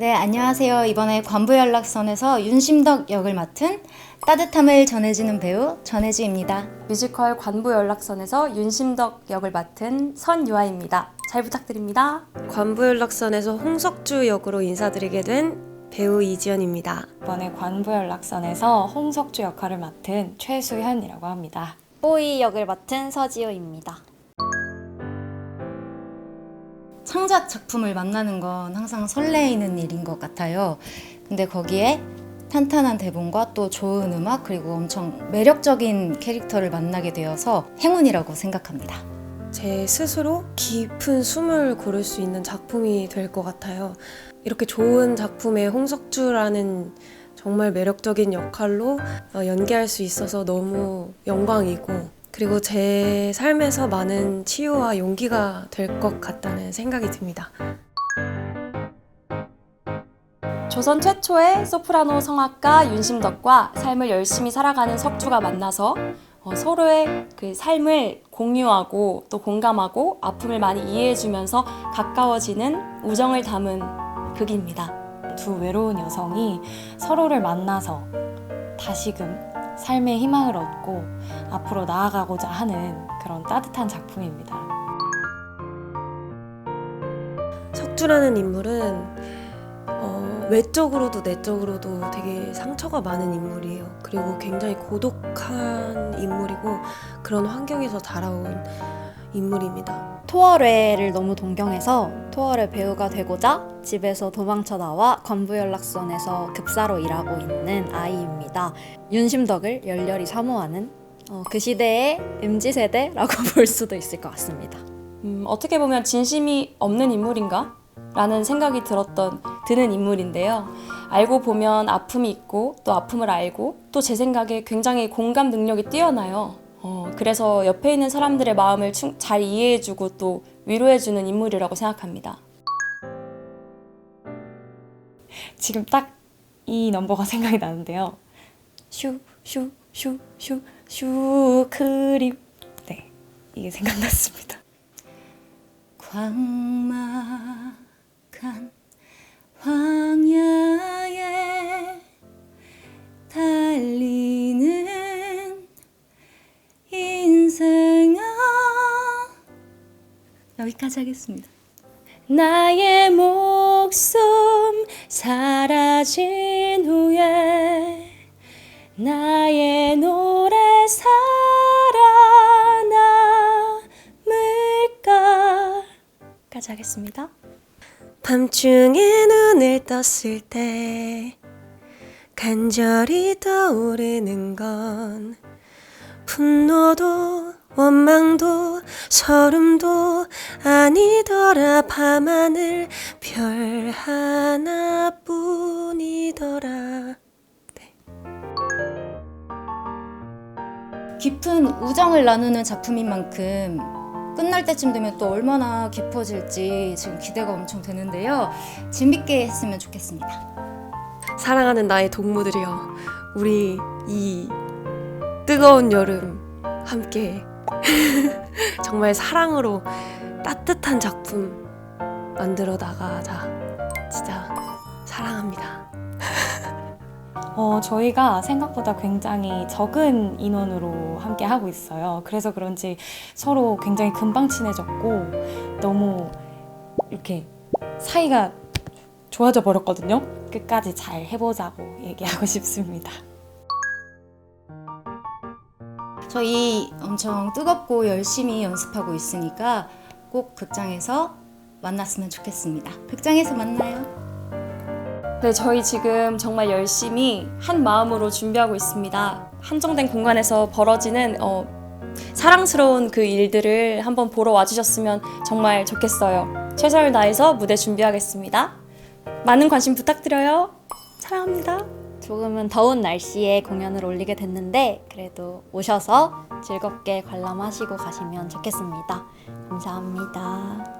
네, 안녕하세요. 이번에 관부 연락선에서 윤심덕 역을 맡은 따뜻함을 전해주는 배우 전혜지입니다. 뮤지컬 관부 연락선에서 윤심덕 역을 맡은 선유아입니다. 잘 부탁드립니다. 관부 연락선에서 홍석주 역으로 인사드리게 된 배우 이지연입니다. 이번에 관부 연락선에서 홍석주 역할을 맡은 최수현이라고 합니다. 뽀이 역을 맡은 서지호입니다. 창작 작품을 만나는 건 항상 설레이는 일인 것 같아요. 근데 거기에 탄탄한 대본과 또 좋은 음악 그리고 엄청 매력적인 캐릭터를 만나게 되어서 행운이라고 생각합니다. 제 스스로 깊은 숨을 고를 수 있는 작품이 될 것 같아요. 이렇게 좋은 작품에 홍석주라는 정말 매력적인 역할로 어, 연기할 수 있어서 너무 영광이고 그리고 제 삶에서 많은 치유와 용기가 될 것 같다는 생각이 듭니다. 조선 최초의 소프라노 성악가 윤심덕과 삶을 열심히 살아가는 석주가 만나서 어, 서로의 그 삶을 공유하고 또 공감하고 아픔을 많이 이해해주면서 가까워지는 우정을 담은 극입니다. 두 외로운 여성이 서로를 만나서 다시금 삶의 희망을 얻고 앞으로 나아가고자 하는 그런 따뜻한 작품입니다. 석주라는 인물은 어, 외적으로도 내적으로도 되게 상처가 많은 인물이에요. 그리고 굉장히 고독한 인물이고 그런 환경에서 자라온 인물입니다. 토월회를 너무 동경해서 토월회 배우가 되고자 집에서 도망쳐 나와 관부연락선에서 급사로 일하고 있는 아이입니다. 윤심덕을 열렬히 사모하는 어, 그 시대의 MZ세대라고 볼 수도 있을 것 같습니다. 음, 어떻게 보면 진심이 없는 인물인가? 라는 생각이 들었던 드는 인물인데요. 알고 보면 아픔이 있고 또 아픔을 알고 또 제 생각에 굉장히 공감 능력이 뛰어나요. 어, 그래서 옆에 있는 사람들의 마음을 충- 잘 이해해주고 또 위로해주는 인물이라고 생각합니다. 지금 딱 이 넘버가 생각이 나는데요. 슈, 슈, 슈, 슈, 슈, 크림. 네, 이게 생각났습니다. 광막한 황야에 여기까지 하겠습니다. 나의 목숨 사라진 후에 나의 노래 살아남을까 까지 하겠습니다. 밤중에 눈을 떴을 때 간절히 떠오르는 건 분노도 원망도 서름도 아니더라 밤하늘 별 하나뿐이더라 깊은 우정을 나누는 작품인 만큼 끝날 때쯤 되면 또 얼마나 깊어질지 지금 기대가 엄청 되는데요. 재밌게 했으면 좋겠습니다. 사랑하는 나의 동무들이여 우리 이 뜨거운 여름 함께 정말 사랑으로 따뜻한 작품 만들어 나가자 진짜 사랑합니다 어, 저희가 생각보다 굉장히 적은 인원으로 함께 하고 있어요. 그래서 그런지 서로 굉장히 금방 친해졌고 너무 이렇게 사이가 좋아져 버렸거든요. 끝까지 잘 해보자고 얘기하고 싶습니다. 저희 엄청 뜨겁고 열심히 연습하고 있으니까 꼭 극장에서 만났으면 좋겠습니다. 극장에서 만나요. 네, 저희 지금 정말 열심히 한 마음으로 준비하고 있습니다. 한정된 공간에서 벌어지는 어, 사랑스러운 그 일들을 한번 보러 와주셨으면 정말 좋겠어요. 최선을 다해서 무대 준비하겠습니다. 많은 관심 부탁드려요. 사랑합니다. 조금은 더운 날씨에 공연을 올리게 됐는데 그래도 오셔서 즐겁게 관람하시고 가시면 좋겠습니다. 감사합니다.